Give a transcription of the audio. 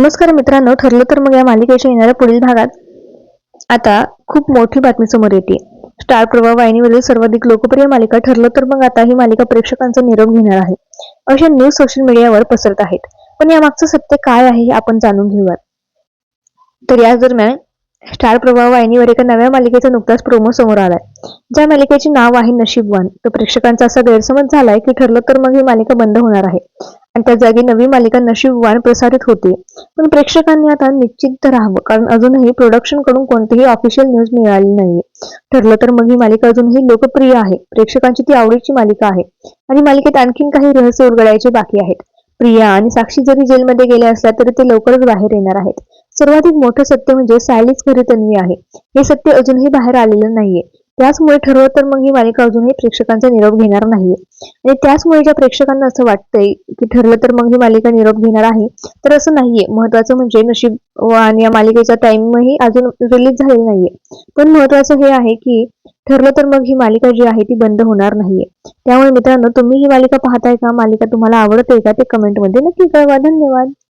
नमस्कार मित्रांनो ठरलं तर मग या मालिकेच्या येणाऱ्या पुढील भागात. आता खूप मोठी बातमी समोर येते. स्टार प्रभाव वाहिनीवरील सर्वाधिक लोकप्रिय मालिका ठरलं तर मग आता ही मालिका प्रेक्षकांचा निरोप घेणार आहे. अशा न्यूज सोशल मीडियावर पसरत आहेत. पण यामागचं सत्य काय आहे हे आपण जाणून घेऊयात. तर याच दरम्यान स्टार प्रभाव वाहिनीवर एका नव्या मालिकेचा नुकताच प्रोमो समोर आलाय. ज्या मालिकेचे नाव आहे नशीबवान तर प्रेक्षकांचा असा गैरसमज झालाय की ठरलं तर मग ही मालिका बंद होणार आहे. आणि त्या जागी नवी मालिका नशीबवान प्रसारित होते. पण प्रेक्षकांनी आता निश्चित राहावं कारण अजूनही प्रोडक्शनकडून कोणतीही ऑफिशियल न्यूज मिळाली नाहीये ठरलं तर मग ही मालिका अजूनही लोकप्रिय आहे. प्रेक्षकांची ती आवडीची मालिका आहे. आणि मालिकेत आणखीन काही रहस्य उलगडायचे बाकी आहेत. प्रिया आणि साक्षी जरी जेलमध्ये गेल्या असल्या तरी ते लवकरच बाहेर येणार आहेत. सर्वाधिक मोठं सत्य म्हणजे सायलीच घरी तन्वी आहे. हे सत्य अजूनही बाहेर आलेलं नाहीये. त्याचमुळे ठरवलं तर मग ही मालिका अजूनही प्रेक्षकांचा निरोप घेणार नाहीये. आणि त्याचमुळे ज्या प्रेक्षकांना असं वाटतंय की ठरलं तर मग ही मालिका निरोप घेणार आहे तर असं नाहीये. महत्वाचं म्हणजे नशीब व आणि या मालिकेचा टाइमही अजून रिलीज झालेला नाहीये. पण महत्वाचं हे आहे की ठरलं तर मग ही मालिका जी आहे ती बंद होणार नाहीये. त्यामुळे मित्रांनो तुम्ही ही मालिका पाहताय का? मालिका तुम्हाला आवडते का? ते कमेंटमध्ये नक्की कळवा. धन्यवाद.